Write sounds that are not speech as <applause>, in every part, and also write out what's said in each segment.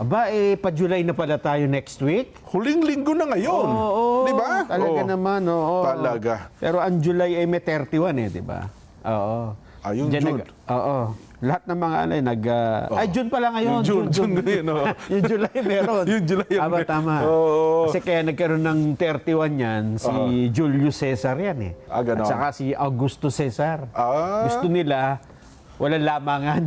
Aba, eh, pa-July na pala tayo next week. Huling linggo na ngayon. Oo, Di ba? Talaga Oo. naman, oo. Talaga. Pero ang July ay may 31 eh, di ba? Oo. Yung Diyan June. nag- oo. Lahat ng mga ano, eh, nag... ah, Ay, June pala ngayon. Yung June, June ngayon, oo. <laughs> yung July <laughs> meron. Yung July yung Tama, may- tama. Oo. Kasi kaya nagkaroon ng 31 yan, si Julius Caesar yan eh. Ah. At saka si Augusto Caesar. Ah. Gusto nila, walang lamangan.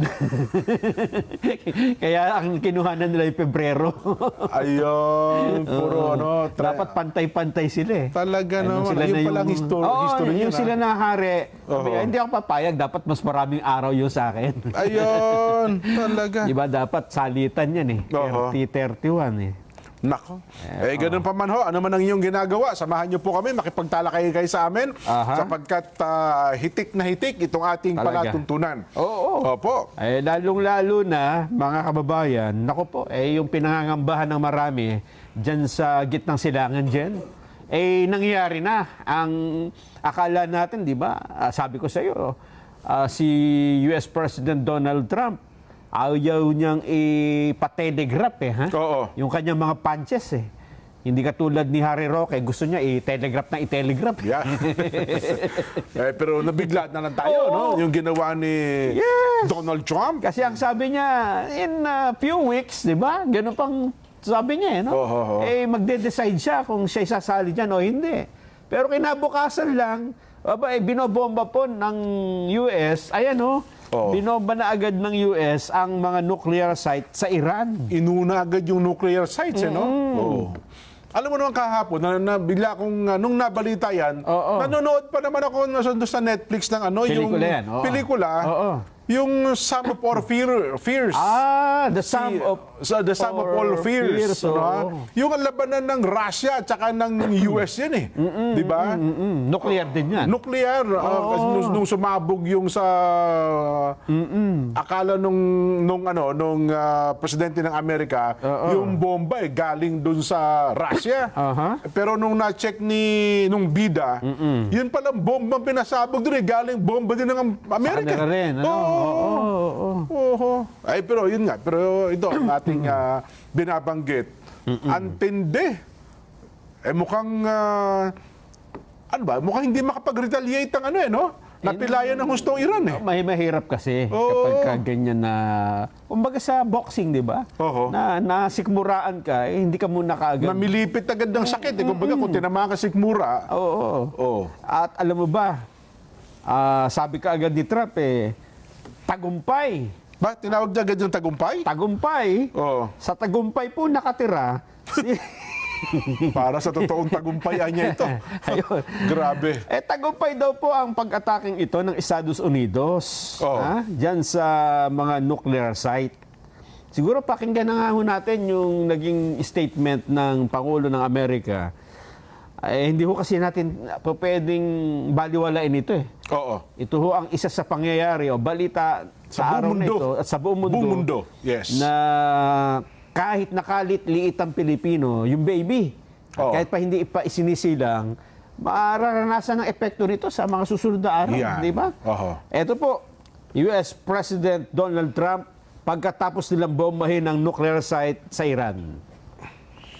<laughs> kaya ang kinuhanan nila yung Pebrero. <laughs> Ayun, puro ano. tra- Dapat pantay-pantay sila eh. Talaga Ay, nung naman. sila Ayun na palang history, Oo, history yung yun, ah. sila na hari. Sabi, Oo. hindi ako papayag, dapat mas maraming araw yun sa akin. Ayun, talaga. <laughs> Di ba dapat salitan yan eh. Oo. 30-31 eh. Nako. Eh, ganun pa man ho. Ano man ang inyong ginagawa, samahan niyo po kami, makipagtalakay kayo sa amin, Aha. sapagkat ah, hitik na hitik itong ating Talaga. palatuntunan. Oo. Opo. Eh, lalong-lalo na, mga kababayan, nako po, eh, yung pinangangambahan ng marami dyan sa gitnang silangan dyan, eh, nangyayari na. Ang akala natin, di ba, ah, sabi ko sa iyo, ah, si US President Donald Trump, ayaw niyang ipatelegraph eh, ha? Oo. Yung kanyang mga punches eh. Hindi katulad ni Harry Roque, gusto niya i-telegraph na i-telegraph. eh. Yeah. <laughs> eh, pero nabigla na lang tayo, Oo. no? Yung ginawa ni Yes. Donald Trump. Kasi ang sabi niya, in a few weeks, di ba? Ganun pang sabi niya, eh, no? Oo, oo. Eh, magde-decide siya kung siya sasali dyan o hindi. Pero kinabukasan lang, aba, eh, binobomba po ng US, ayan, no? Oo. Binomba na agad ng US ang mga nuclear site sa Iran. Inuna agad yung nuclear sites, eh, no? Oo. Alam mo naman kahapon, na, na bigla kong, ah, nung nabalita yan, Oo. nanonood pa naman ako nasa doon sa Netflix ng ano, yung Pelikula yan, oo. pelikula, Oo. Yung Sum of All Fear, Fears. Ah, the Si- sum of... sa The Sum of All Fears. Fears, ha? oo. Yung labanan ng Russia at saka ng US yan eh. Di ba? Mm, nuclear din yan. Nuclear. ah, kasi nung, nung sumabog yung sa akala nung nung ano nung ah, presidente ng Amerika, yung bomba eh galing dun sa Russia. Aha. Pero nung na-check ni nung bida, yun palang bomba pinasabog dun eh galing bomba din ng Amerika. kanila rin, ano? Oo. Oo, oo. Ay, pero yun nga. Pero ito, ang ating <clears throat> ah, binabanggit. Antindi. Eh, mukhang, ah, ano ba, mukhang hindi makapag-retaliate ang ano eh, no? Napilayan ng hustong Iran eh. May mahirap kasi kapag ka ganyan na kumbaga sa boxing, 'di ba? Oo. Na nasikmuraan ka, eh, hindi ka muna kaagad. Namilipit agad ng sakit. Eh. Kumbaga, kung tinamaan ka sigmura, Oo. oo. oh, At alam mo ba, ah, sabi ka agad ni Trump eh, tagumpay. ba, tinawag niya agad yung tagumpay? Tagumpay. Oo. Sa tagumpay po nakatira si <laughs> Para sa totoong tagumpayan niya ito. <laughs> Ayun. Grabe. Eh, tagumpay daw po ang pag-ataking ito ng Estados Unidos. Oo. Ha? Diyan sa mga nuclear site. Siguro pakinggan na nga ho natin yung naging statement ng Pangulo ng Amerika. Eh, hindi ho kasi natin po pwedeng baliwalain ito eh. Oo. Ito ho ang isa sa pangyayari o balita Sa sa, araw buong na mundo. ito at sa buong mundo, Buong mundo, yes. na kahit nakalit liit ang Pilipino, yung baby, Oo. kahit pa hindi pa isinisilang, mararanasan ng epekto nito sa mga susunod na araw, Yan. di ba? Oho. Ito po, US President Donald Trump pagkatapos nilang bombahin ang nuclear site sa Iran.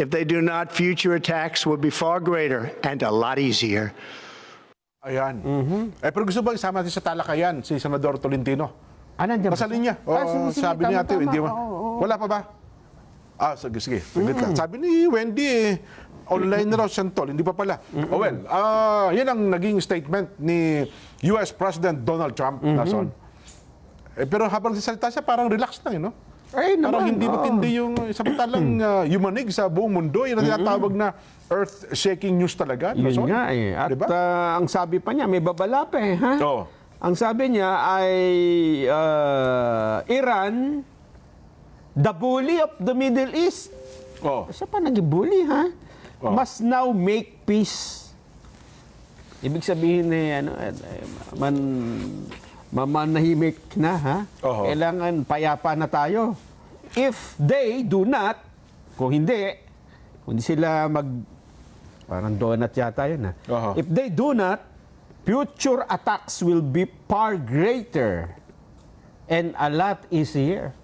If they do not, future attacks will be far greater and a lot easier. Ayan. Eh, pero gusto ba isama natin sa talakayan si Senador Tolentino? Ah, nandiyan ba? Nasa linya. Ah, Oo, sige, sige, sabi tama, niya, tama. hindi mo. Wala pa ba? Ah, sige, sige. Saglit lang. Sabi ni Wendy, eh, online na raw Santol. Hindi pa pala. Oh, well, ah, yan ang naging statement ni US President Donald Trump. Nason. Eh, pero habang sasalita siya, parang relax lang, eh, no? Ay, Parang naman, hindi oo. matindi yung samantalang uh, <clears throat> yumanig sa buong mundo. Yan ang tinatawag na earth-shaking news talaga. Yun nga eh. At Diba? ah, ang sabi pa niya, may babala pa eh. Ha? Oo. Ang sabi niya ay ah, Iran, the bully of the Middle East. Oh. Siya pa naging bully, ha? Oo. Must now make peace. Ibig sabihin eh, ano, eh, eh, man, mamanahimik na, ha? Oo. Kailangan payapa na tayo. If they do not, kung hindi, kung hindi sila mag, parang donut yata yun, ha? Oo. If they do not, future attacks will be far greater and a lot easier.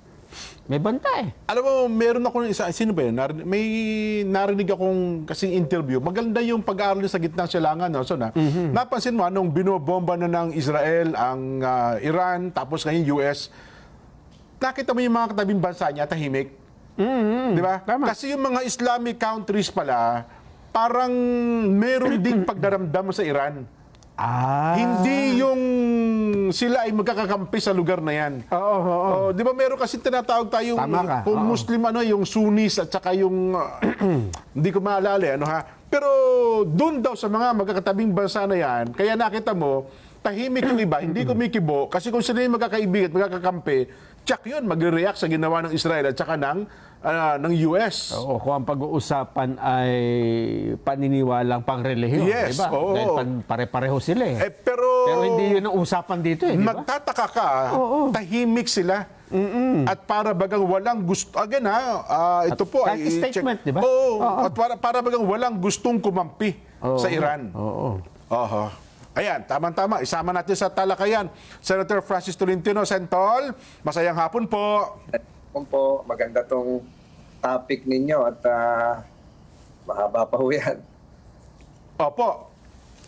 May banta eh. Alam mo, meron ako ng isa, sino ba yun? Narin- may narinig akong kasing interview. Maganda yung pag-aaral sa gitna ng silangan. No? So, na, Napansin mo, nung binobomba na ng Israel, ang ah, Iran, tapos ngayon US, nakita mo yung mga katabing bansa niya, tahimik. Di ba? Kasi yung mga Islamic countries pala, parang meron ding pagdaramdam sa Iran. Ah. Hindi yung sila ay magkakakampi sa lugar na yan. Oo, oo, oo. Oh, di ba meron kasi tinatawag tayong kung oo. Muslim ano yung Sunnis at saka yung uh, <clears throat> hindi ko maalala eh, ano ha. Pero doon daw sa mga magkakatabing bansa na yan, kaya nakita mo tahimik yung iba, hindi kumikibo kasi kung sila yung magkakaibigan, magkakakampi, tsak yun, magre-react sa ginawa ng Israel at saka ng ah, ng US. Oo, kung ang pag-uusapan ay paniniwalang pangrelihiyon, Yes, di ba? oo. Dahil pan- pare-pareho sila eh. Eh, pero Pero hindi yun ang usapan dito eh, di ba? Magtataka ka, tahimik sila. At para bagang walang gusto, again ha, ah, ito At po ay statement, di ba? Oo, Oo. at para, para bagang walang gustong kumampi Oo. sa Iran. Oo. Oho. Ayan, tamang-tama. Isama natin sa talakayan. Senator Francis Tolentino, Sentol, masayang hapon po. Kung po, maganda tong topic ninyo at ah, mahaba pa ho yan. Opo.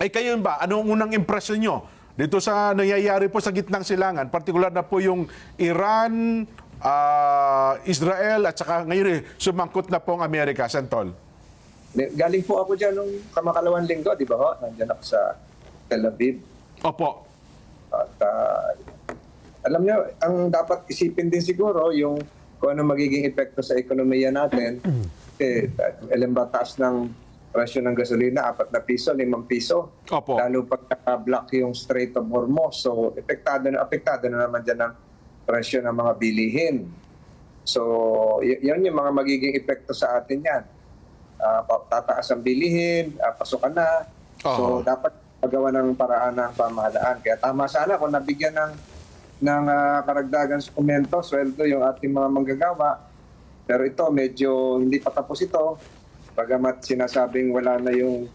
Ay kayo ba, anong unang impresyon nyo dito sa nangyayari po sa gitnang silangan? Partikular na po yung Iran, ah, Israel, at saka ngayon eh, sumangkot na po ang Amerika, Sentol. Galing po ako dyan nung kamakalawang linggo, di ba ho? Nandiyan ako sa Tel Aviv. Opo. At ah, alam niyo, ang dapat isipin din siguro yung kung ano magiging epekto sa ekonomiya natin. eh, alam ba taas ng presyo ng gasolina, apat na piso, limang piso. Opo. Lalo pag naka-block yung Strait of Hormuz. So, epektado na, apektado na naman dyan ang presyo ng mga bilihin. So, yan yung mga magiging epekto sa atin yan. Pa- tataas ang bilihin, ah, pasukan na. Oo. So, dapat magawa ng paraan ng pamahalaan. Kaya tama sana kung nabigyan ng ng ah, karagdagan sukumento, sweldo yung ating mga manggagawa. Pero ito, medyo hindi pa tapos ito. Bagamat sinasabing wala na yung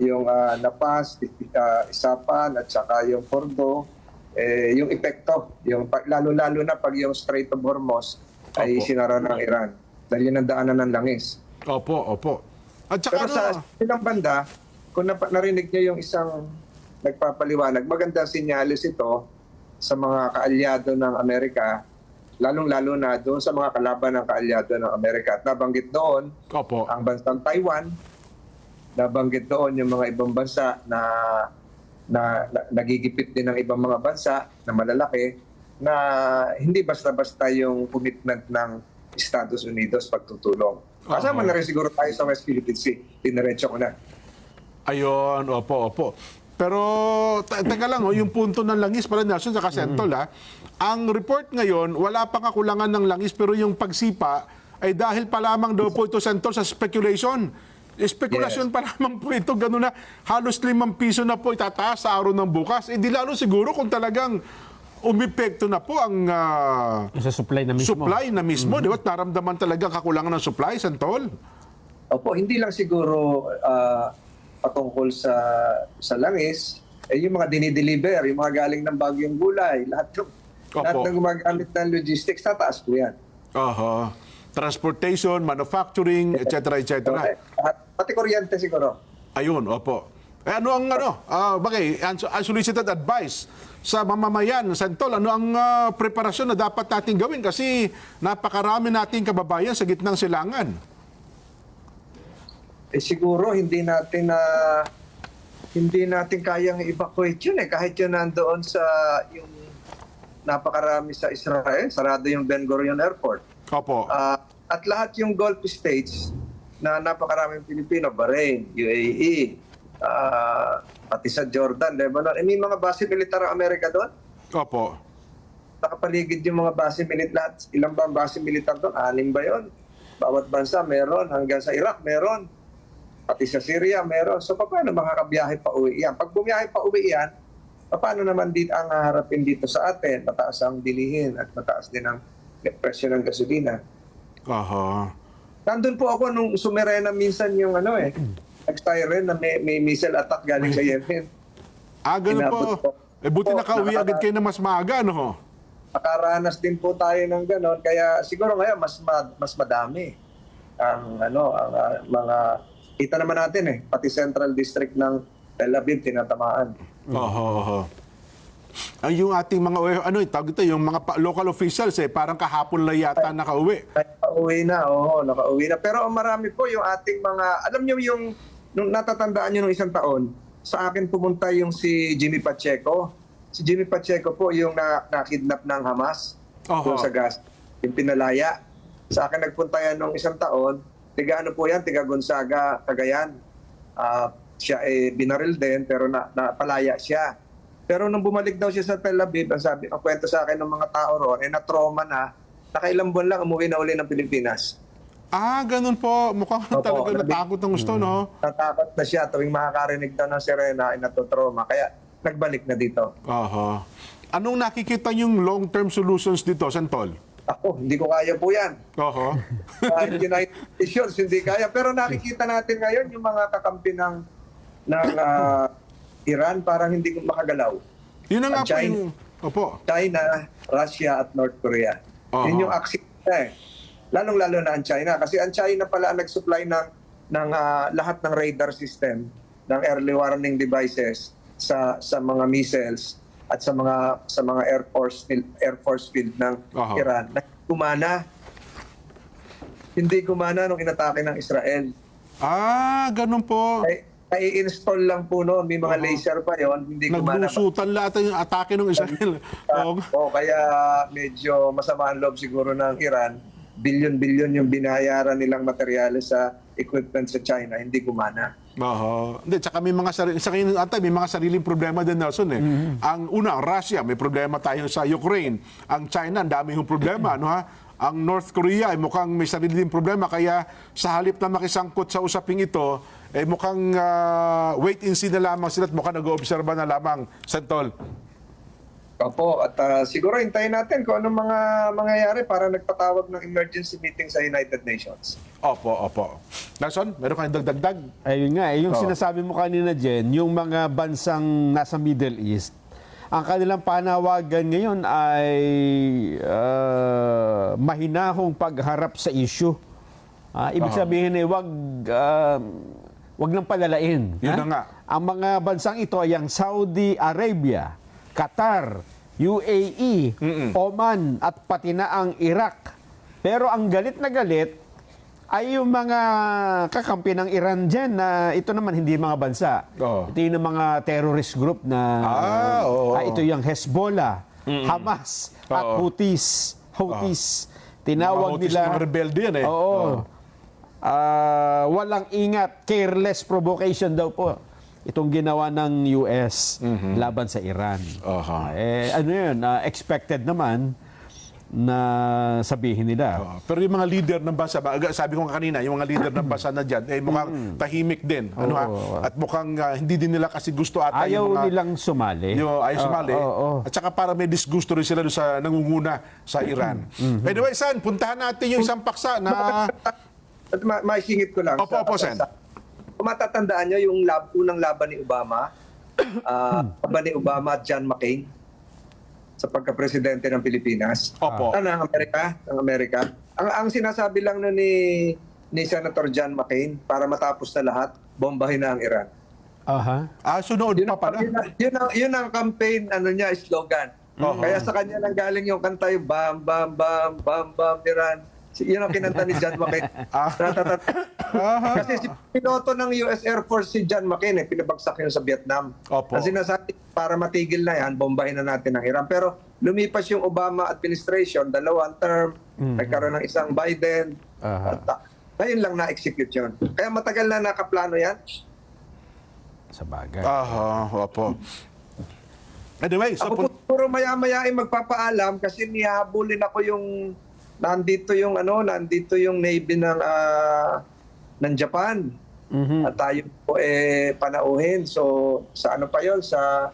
yung ah, napas, uh, isapan, at saka yung pordo, eh, yung epekto, yung, lalo-lalo na pag yung Strait of Hormuz ay Opo. sinara ng Iran. Dahil yun ang daanan ng langis. Opo, opo. At saka Pero ano, sa ilang banda, kung nap- narinig niyo yung isang nagpapaliwanag, magandang sinyalis ito sa mga kaalyado ng Amerika, lalong-lalo na doon sa mga kalaban ng kaalyado ng Amerika. At nabanggit doon opo. ang bansang Taiwan, nabanggit doon yung mga ibang bansa na, na, na nagigipit din ng ibang mga bansa na malalaki na hindi basta-basta yung commitment ng Estados Unidos pagtutulong. Kasama na rin siguro tayo sa West Philippine Sea. Diniretso ko na. Ayun, opo, opo. Pero, teka lang, oh, yung punto ng langis pala, Nelson, sa Sentol, ha? Ang report ngayon, wala pang kakulangan ng langis, pero yung pagsipa ay dahil pa lamang daw po ito, Sentol, sa speculation. Speculation pa lamang po ito, gano'n na halos limang piso na po itataas sa araw ng bukas. Eh, di lalo siguro kung talagang umipekto na po ang ah, Sa supply na mismo. supply na mismo, di ba? Naramdaman talaga kakulangan ng supply, Sentol. Opo, hindi lang siguro ah, patungkol sa sa langis, eh, yung mga dinideliver, yung mga galing ng bagyong gulay, lahat ng, Opo. lahat ng gumagamit ng logistics, tataas po yan. Aha. Transportation, manufacturing, etc. etc. At pati kuryente siguro. Ayun, opo. Eh, ano ang ano, ah, bagay, uns- unsolicited advice sa mamamayan, Santol, ano ang ah, preparasyon na dapat natin gawin? Kasi napakarami nating kababayan sa gitnang silangan. Eh siguro hindi natin na hindi natin kayang evacuate yun eh. Kahit yun nandoon sa yung napakarami sa Israel sarado yung Ben Gurion Airport. Opo. Ah, at lahat yung Gulf states na napakaraming Pilipino Bahrain UAE ah, pati sa Jordan Lebanon. Eh, may mga base militar ang Amerika doon? Opo. nakapaligid yung mga base militar ilang ba ang base militar doon? Anim ba yun? Bawat bansa meron. Hanggang sa Iraq meron pati sa Syria meron. So paano makakabiyahe pa uwi yan? Pag bumiyahe pa uwi yan, paano naman dito ang haharapin dito sa atin? Mataas ang bilihin at mataas din ang presyo ng gasolina. Aha. Nandun po ako nung sumerena minsan yung ano eh, nag-siren na may, may missile attack galing sa Yemen. Ah, ganun Inabot po. po. Eh, buti nakauwi agad kayo na mas maaga, ano ho? Nakaranas din po tayo ng ganon. Kaya siguro ngayon mas ma- mas madami ang ano ang ah, mga kita naman natin eh pati Central District ng Tel Aviv tinatamaan. Oho, oho. Ang yung ating mga, ano, tawag ito, yung mga local officials eh, parang kahapon lang yata nakauwi. Nakauwi na, oo, nakauwi na. Pero marami po yung ating mga, alam niyo yung, nung natatandaan niyo nung isang taon, sa akin pumunta yung si Jimmy Pacheco. Si Jimmy Pacheco po yung na, nakidnap ng Hamas Oho. sa gas, yung pinalaya. Sa akin nagpunta yan nung isang taon, tiga ano po yan, tiga Gonzaga, Cagayan. Ah, siya eh binaril din pero na, napalaya siya. Pero nung bumalik daw siya sa Tel Aviv, ang sabi, ang kwento sa akin ng mga tao roon, eh na-trauma na, nakailang buwan lang umuwi na uli ng Pilipinas. Ah, ganun po. Mukhang Opo, talaga natakot ng gusto, no? Natakot na siya tuwing makakarinig daw ng sirena ay natutrauma. Kaya nagbalik na dito. Aha. Anong nakikita yung long-term solutions dito, Santol? Ako, hindi ko kaya po yan. Oho. Kahit United Nations, hindi kaya. Pero nakikita natin ngayon yung mga kakampi ng, ng ah, Iran parang hindi ko makagalaw. Yun na nga Ang po China. yung... Opo. China, Russia at North Korea. Oo. Yun yung axis na eh. Lalong-lalo na ang China. Kasi ang China pala ang nag-supply ng, ng ah, lahat ng radar system, ng early warning devices sa sa mga missiles at sa mga sa mga air force field, air force field ng Aha. Iran. Na Gumana. Hindi gumana nung inatake ng Israel. Ah, ganun po. Ay, ay install lang po noon. May mga laser pa yon Hindi gumana. Naglusutan lahat yung atake ng Israel. <laughs> Oo. O kaya medyo masama ang loob siguro ng Iran. Bilyon-bilyon yung binayaran nilang materyales sa equipment sa China, hindi gumana. Oho. Hindi, tsaka may mga sarili, sa kayo ata, may mga sariling problema din, Nelson. Eh. Ang una, Russia, may problema tayo sa Ukraine. Ang China, ang dami yung problema. <clears throat> Ano, ha? Ang North Korea, ay mukhang may sariling problema. Kaya sa halip na makisangkot sa usaping ito, eh mukhang ah, wait and see na lamang sila at mukhang nag-oobserba na lamang, Santol. Opo, at ah, siguro hintayin natin kung anong mga mangyayari para nagpatawag ng emergency meeting sa United Nations. Opo, opo. Nelson, meron kayong dagdagdag? Ayun nga, eh, yung Oo. sinasabi mo kanina, Jen, yung mga bansang nasa Middle East, ang kanilang panawagan ngayon ay ah, mahinahong pagharap sa issue. Ah, ibig sabihin ay wag ah, wag nang palalain. Yun ha? na nga. Ang mga bansang ito ay ang Saudi Arabia, Qatar, UAE, Oman at pati na ang Iraq. Pero ang galit na galit ay yung mga kakampi ng Iran dyan na ito naman hindi mga bansa. Oo. Ito yung mga terrorist group na Ah, oo. ah, ito yung Hezbollah, Hamas at Oo. Houthis. Houthis. Mga Tinawag Houthis, nila mga rebelde yan eh. Oo. Oo. Ah, walang ingat, careless provocation daw po. Itong ginawa ng US laban sa Iran. Aha. Eh, ano yun, ah, expected naman na sabihin nila. Oo. Pero yung mga leader ng bansa, sabi ko kanina, yung mga leader ng bansa na dyan, eh mukhang tahimik din. Ano, ha? Oo. At mukhang ah, hindi din nila kasi gusto ata Ayaw yung mga... nilang sumali. Yung ayaw sumali. Oo, oo, oo. At saka para may disgusto rin sila doon sa nangunguna sa Iran. Anyway, San, puntahan natin yung isang paksa na... <laughs> At ma- maisingit ko lang. Opo, opo, Sen. Kung matatandaan nyo yung lab, unang laban ni Obama, <coughs> ah, laban ni Obama at John McCain sa pagka-presidente ng Pilipinas. Opo. Ano, ng Amerika, ng Amerika. Ang, ang sinasabi lang na ni, ni Senator John McCain, para matapos na lahat, bombahin na ang Iran. Aha. Ah, sunod Yun pa pala. yun, ang, yun, ang, yun ang campaign, ano niya, slogan. Oo. Kaya sa kanya nang galing yung kanta yung bam, bam, bam, bam, bam, Iran. Si- Yun ang kinanta ni John McCain. <laughs> Ah. Ratatat. Kasi si piloto ng US Air Force si John McCain, eh, pinabagsak yun sa Vietnam. Opo. Ang sinasabi, para matigil na yan, bombahin na natin ang Iran. Pero lumipas yung Obama administration, dalawang term, nagkaroon ng isang Biden, Aha. at ah, ngayon lang na-execute yun. Kaya matagal na nakaplano yan. Sa bagay. Aha, opo. Anyway, so Ako po puro maya-maya ay magpapaalam kasi nihabulin ako yung nandito yung ano, nandito yung Navy ng ah, ng Japan. Mhm. At tayo po eh panauhin. So sa ano pa yon sa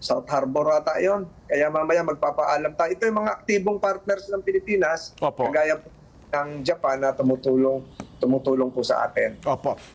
South Harbor ata yon. Kaya mamaya magpapaalam tayo. Ito yung mga aktibong partners ng Pilipinas, Opo. kagaya ng Japan na tumutulong tumutulong po sa atin. opo.